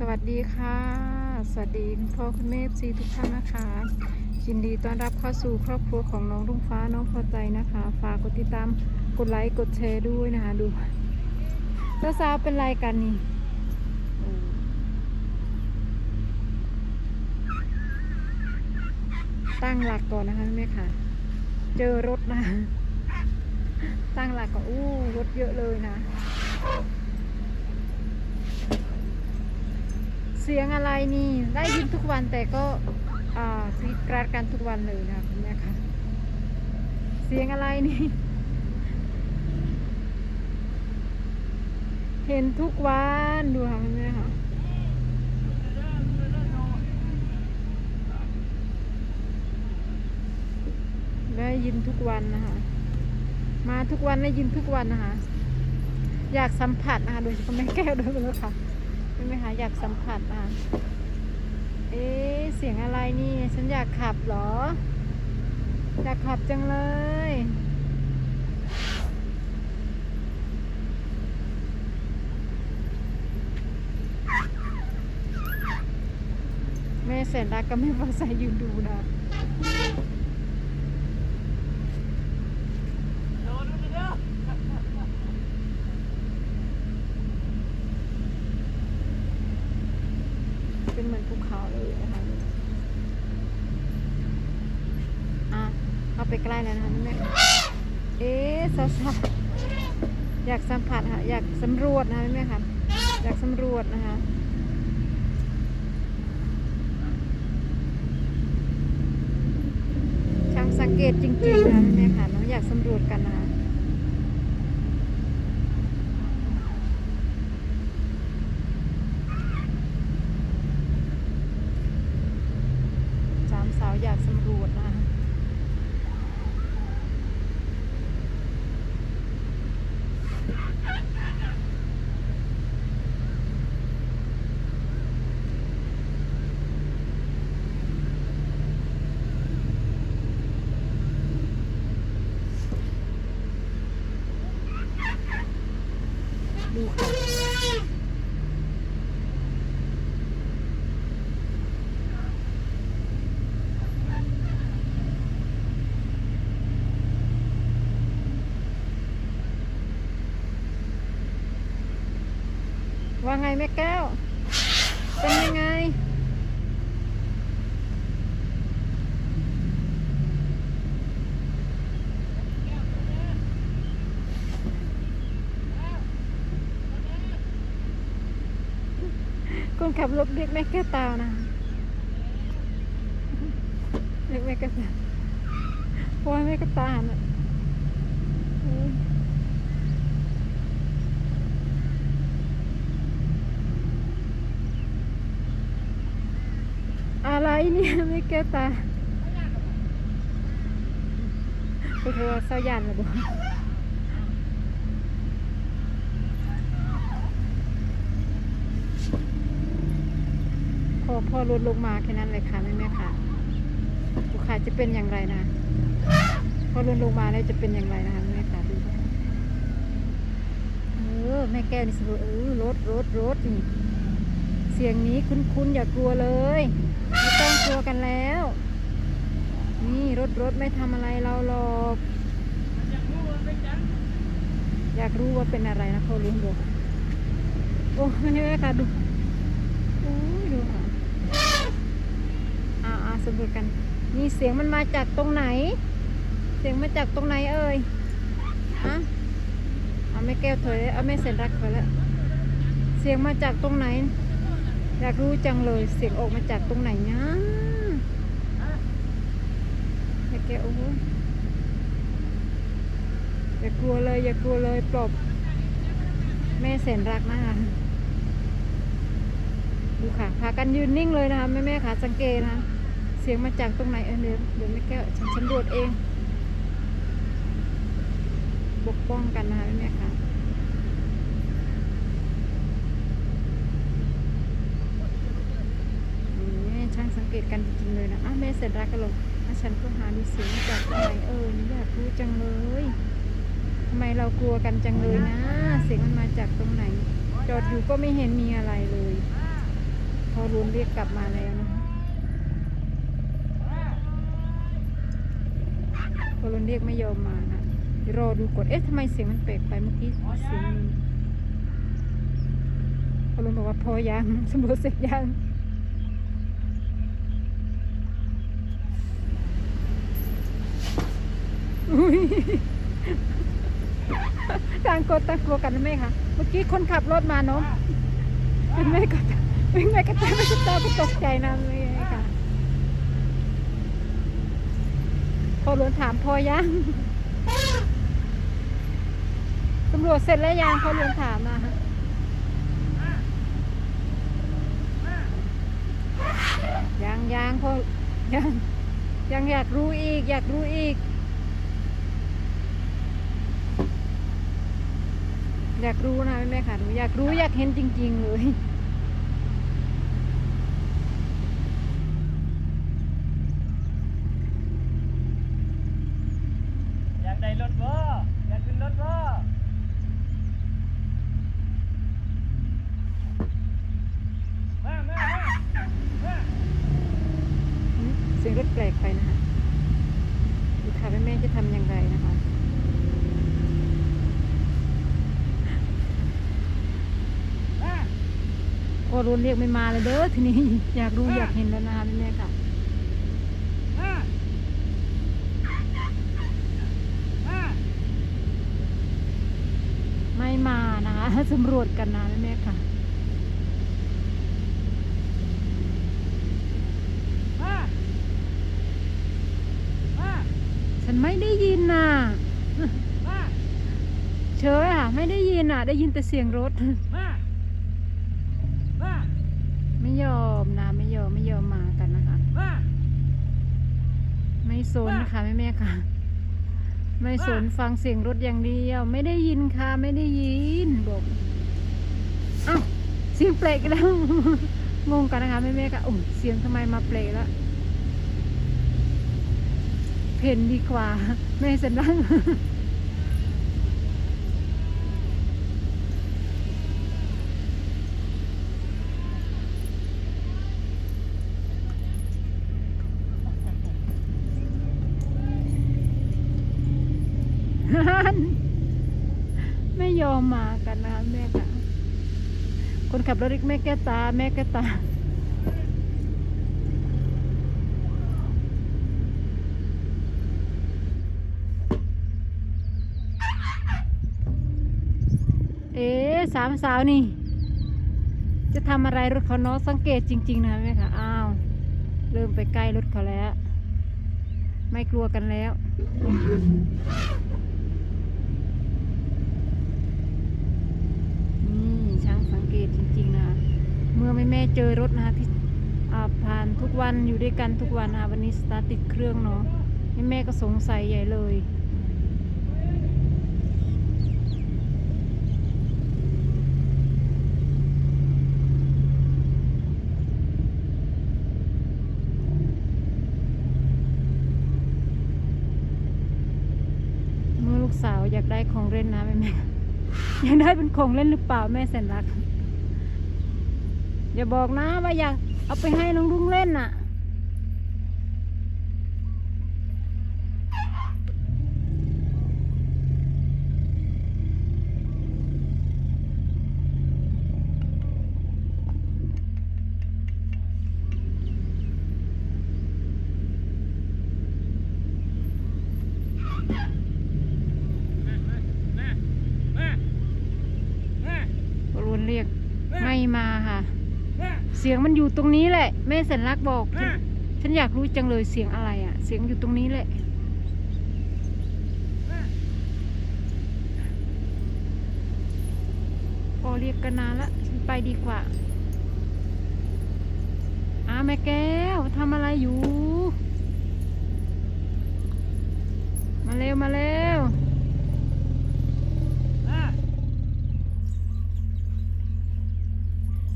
สวัสดีค่ะ สวัสดีคุณพ่อคุณแม่ซีทุกท่านนะคะยินดีต้อนรับเข้าสู่ครอบครัวของน้องรุ่งฟ้าน้องพอใจนะคะ ฝากกดติดตามกดไลค์กดแชร์ด้วยนะคะ ดูเจ้าสาวเป็นไรกันนี่ตั้งหลักก่อนนะคะแม่ค่ะ เจอรถนะ ตั้งหลักก่อนอู้รถเยอะเลยนะ เสียงอะไรนี่ได้ยินทุกวันแต่ก็อ่ากรีดกราดกันทุกวันเลยนะคุณแม่ค่ะเสียงอะไรนี่ เห็นทุกวันดูค่ะคุณแม่ค่ะได้ยินทุกวันนะคะ มาทุกวันได้ยินทุกวันนะคะ อยากสัมผัสนะคะโดยเฉพาะแม่แก้วด้วยเลยค่ะ ใช่ไหมคะอยากสัมผัสอะ เอ๊เสียงอะไรนี่ ฉันอยากขับเหรอ อยากขับจังเลยแม่แสนรักก็ไม่พอใจยืนดูนะ เป็น เลยนะคะอะเอาไปใกล้แล้วนะคะแม่เอ๊ะสาวๆอยากสัมผัสค่ะอยากสำรวจนะคะแม่ค่ะอยากสำรวจนะคะช่างสังเกตจริงๆนะแม่ค่ะน้องอยากสำรวจกันนะคะ สามสาวอยากสำรวจนะคะดูค่ะ ว่า ไงแม่แก้ว เป็นยังไงคนขับรถเรียกแม่แก้วตานะเรียกแม่แก้วตาเพราะว่าแม่แก้วตาน่ะอืม อะไรเนี่ยไม่แก้ตาไปโทรเศร้ายันหรือบ่พอพ่อลดลงมาแค่นั้นเลยค่ะแม่แม่ค่ะลูกค้าจะเป็นอย่างไรนะพอลดลงมาแล้วจะเป็นอย่างไรนะคะแม่ค่ะดูเออแม่แก้วนี่สิเออรถรถรถนี่เสียงนี้คุ้นๆอย่ากลัวเลย ตัวกันแล้ว นี่รถรถไม่ทำอะไรเราหรอกอยากรู้ว่าเป็นอะไรนะเขาลุงบอกโอ้นี่เลยค่ะดูโอ้ยดูค่ะอ่าอ่าสำรวจกัน นี่เสียงมันมาจากตรงไหน เสียงมาจากตรงไหนเอ่ยฮะเอาแม่แก้วถอยเอาแม่เสร็จรักถอยแล้วเสียงมาจากตรงไหน อยากรู้จังเลยเสียงออกมาจากตรงไหนนะแม่แกโอ้โหอย่ากลัวเลยอย่ากลัวเลยปลอบแม่แสนรักนะคะดูค่ะพากันยืนนิ่งเลยนะคะแม่แม่ค่ะสังเกตนะคะเสียงมาจากตรงไหนเออเดี๋ยวเดี๋ยวแม่แก้วฉันสำรวจเองปกป้องกันนะคะแม่แม่ค่ะ นี่ช่างสังเกตกันจริงๆ เลยนะอ้าวแม่เสร็จแล้วก็ลงอะฉันก็หาดูเสียงมาจากตรงไหนเออนี่อยากรู้จังเลยทำไมเรากลัวกันจังเลยนะ เสียงมันมาจากตรงไหน จอดอยู่ก็ไม่เห็นมีอะไรเลย พอรุนเรียกกลับมาแล้วนะพอรุนเรียกไม่ยอมมานะรอดูกดเอ๊ะทำไมเสียงมันแปลกไปเมื่อกี้เสียงพอรุนบอกว่าพอยังสำรวจเสร็จยัง ต่างกดต่างกลัวกันนะแม่คะเมื่อกี้คนขับรถมาเนาะเป็นแม่ก็เป็นแม่ก็ตาไม่ตาก็ตกใจนะแม่ค่ะพอหลวนถามพอยังตำรวจเสร็จแล้วยังพอหลวนถามนะฮะยังยังพอยังยังอยากรู้อีก อยากรู้อีก อยากรู้นะแม่ค่ะหนูอยากรู้อยากเห็นจริง ๆ เลยอยากได้รถบ่อยากขึ้นรถบ่มามามามา เสียงรถแปลกไปนะคะดูค่ะแม่ๆจะทำอย่างไรนะคะ มา พอรุนเรียกไม่มาเลยเด้อทีนี้อยากรู้อยากเห็นแล้วนะคะแม่ๆค่ะมามาไม่มานะคะสำรวจกันนะแม่ๆค่ะมามาฉันไม่ได้ยินน่ะมาเชยอะ ไม่ได้ยินอะ ได้ยินแต่เสียงรถมามาไม่ ยอมนะไม่ยอมไม่ยอมมากันนะคะมาไม่สนค่ะแม่แม่ๆค่ะ ไม่สนฟังเสียงรถอย่างเดียว ไม่ได้ยินค่ะ ไม่ได้ยินบอกเอ้าเสียงเปลกอีกแล้วงงกันนะคะแม่แม่ๆค่ะโอ้ยเสียงทำไมมาเปลกแล้วเพ่นดีกว่าแม่เสร็จแล้ว ไม่ยอมมากันนะคะแม่ค่ะ คนขับรถเรียกแม่แก้ตา แม่แก้ตาเอ๊สามสาวนี่ จะทำอะไรรถเขาเนาะสังเกตจริง ๆ นะแม่ค่ะ อ้าว เริ่มไปใกล้รถเขาแล้ว ไม่กลัวกันแล้ว นี่ ช่างสังเกตจริงๆนะเมื่อแม่แม่เจอรถนะคะที่ผ่านทุกวันอยู่ด้วยกันทุกวันนะวันนี้สตาร์ติดเครื่องเนาะแม่แม่ก็สงสัยใหญ่เลยเมื่อลูกสาวอยากได้ของเล่นนะแม่แม่ อยากได้เป็นของเล่นหรือเปล่าแม่แสนรัก อย่าบอกนะว่าอยากเอาไปให้น้องลุงเล่นน่ะ มามามา ก็รวนเรียกไม่มาค่ะ มา เสียงมันอยู่ตรงนี้แหละ แม่แสนรักบอกมาฉันอยากรู้จังเลยเสียงอะไรอะ เสียงอยู่ตรงนี้แหละมาพอเรียกกันนานละฉันไปดีกว่าอ้าแม่แก้วทำอะไรอยู่ มาเร็วมาเร็ว มา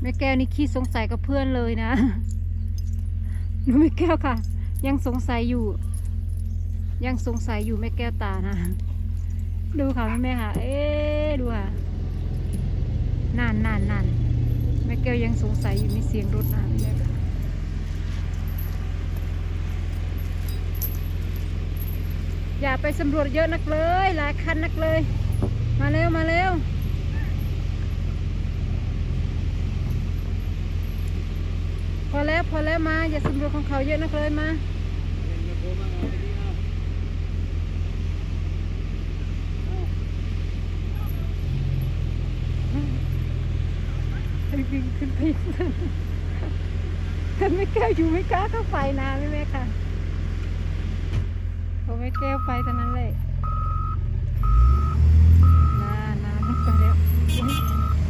แม่แก้วนี่ขี้สงสัยกับเพื่อนเลยนะหนูแม่แก้วค่ะ ยังสงสัยอยู่ ยังสงสัยอยู่แม่แก้วตานะ ดูค่ะแม่แม่ค่ะ เอ๊ดูค่ะนั่นนั่นนั่นแม่แก้วยังสงสัยอยู่ในเสียงรถนะแม่ค่ะอย่าไปสำรวจเยอะนักเลย หลายคันนักเลย มาเร็วมาเร็ว พอแล้วพอแล้วมาอย่าสำรวจของเขาเยอะนักเลยมาให้วิ่งขึ้นไปท่านไม่แก้วอยู่ไม่กล้าเข้าไปนะแม่แม่ค่ะพอไม่แก้วไปตอนนั้นเลยนานานึกไปแล้ว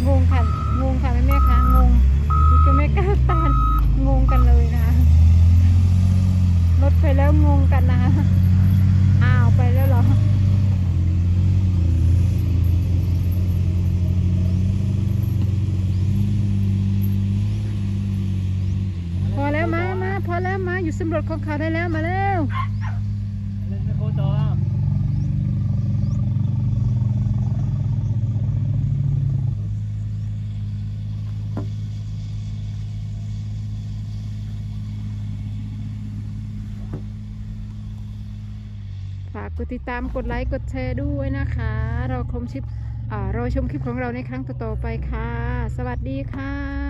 งงค่ะงงค่ะแม่แม่ค่ะงงก็ไม่กล้าตาน งงกันเลยนะรถไปแล้วงงกันนะอ้าวไปแล้วเหรอพอแล้วมามาพอแล้วมาอยู่สำรวจของเขาได้แล้วมาแล้ว เล่นไม่โคต่อเอา ฝากก ดติดตามกดไลค์กดแชร์ด้วยนะคะ เราคมชิปรอชมคลิปของเราในครั้งต่อๆไปค่ะ สวัสดีค่ะ